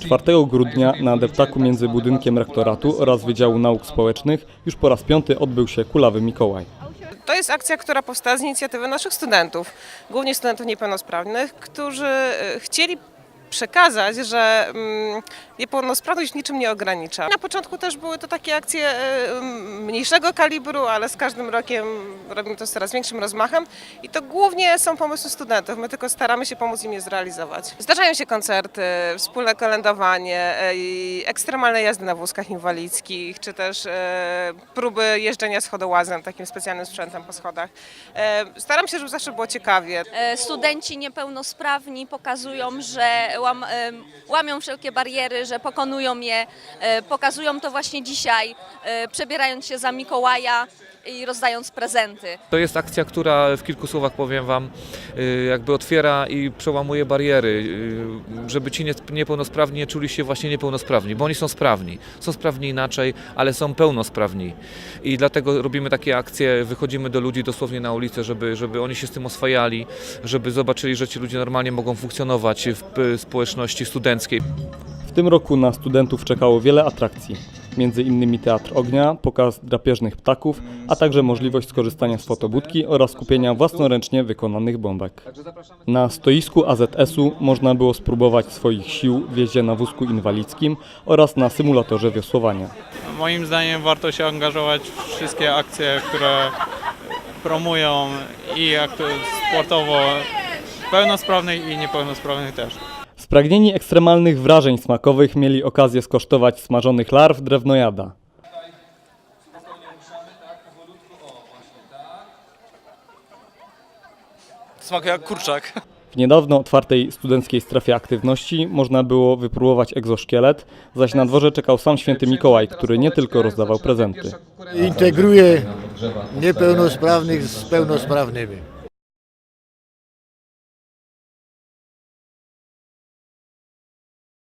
4 grudnia na deptaku między budynkiem rektoratu oraz Wydziału Nauk Społecznych już po raz piąty odbył się Kulawy Mikołaj. To jest akcja, która powstała z inicjatywy naszych studentów, głównie studentów niepełnosprawnych, którzy e, chcieli przekazać, że mm, niepełnosprawność niczym nie ogranicza. Na początku też były to takie akcje e, mm, mniejszego kalibru, ale z każdym rokiem robimy to z coraz większym rozmachem i to głównie są pomysły studentów, my tylko staramy się pomóc im je zrealizować. Zdarzają się koncerty, wspólne kolędowanie, e, ekstremalne jazdy na wózkach inwalidzkich, czy też e, próby jeżdżenia schodołazem, takim specjalnym sprzętem po schodach. Staram się, żeby zawsze było ciekawie. Studenci niepełnosprawni pokazują, że łam, łamią wszelkie bariery, że pokonują je. E, Pokazują to właśnie dzisiaj, e, przebierając się za Mikołaja i rozdając prezenty. To jest akcja, która w kilku słowach powiem Wam, y, jakby otwiera i przełamuje bariery, y, żeby ci nie- niepełnosprawni nie czuli się właśnie niepełnosprawni, bo oni są sprawni. Są sprawni inaczej, ale są pełnosprawni. I dlatego robimy takie akcje, wychodzimy do ludzi dosłownie na ulicę, żeby, żeby oni się z tym oswajali, żeby zobaczyli, że ci ludzie normalnie mogą funkcjonować w społeczności studenckiej. W tym roku na studentów czekało wiele atrakcji. Między innymi Teatr Ognia, pokaz drapieżnych ptaków, a także możliwość skorzystania z fotobudki oraz kupienia własnoręcznie wykonanych bombek. Na stoisku AZS-u można było spróbować swoich sił w jeździe na wózku inwalidzkim oraz na symulatorze wiosłowania. Moim zdaniem warto się angażować w wszystkie akcje, które promują i sportowo pełnosprawnych i niepełnosprawnych też. Spragnieni ekstremalnych wrażeń smakowych mieli okazję skosztować smażonych larw drewnojada. Smakuje jak kurczak. W niedawno otwartej studenckiej strefie aktywności można było wypróbować egzoszkielet, zaś na dworze czekał sam święty Mikołaj, który nie tylko rozdawał prezenty. integruje niepełnosprawnych z pełnosprawnymi.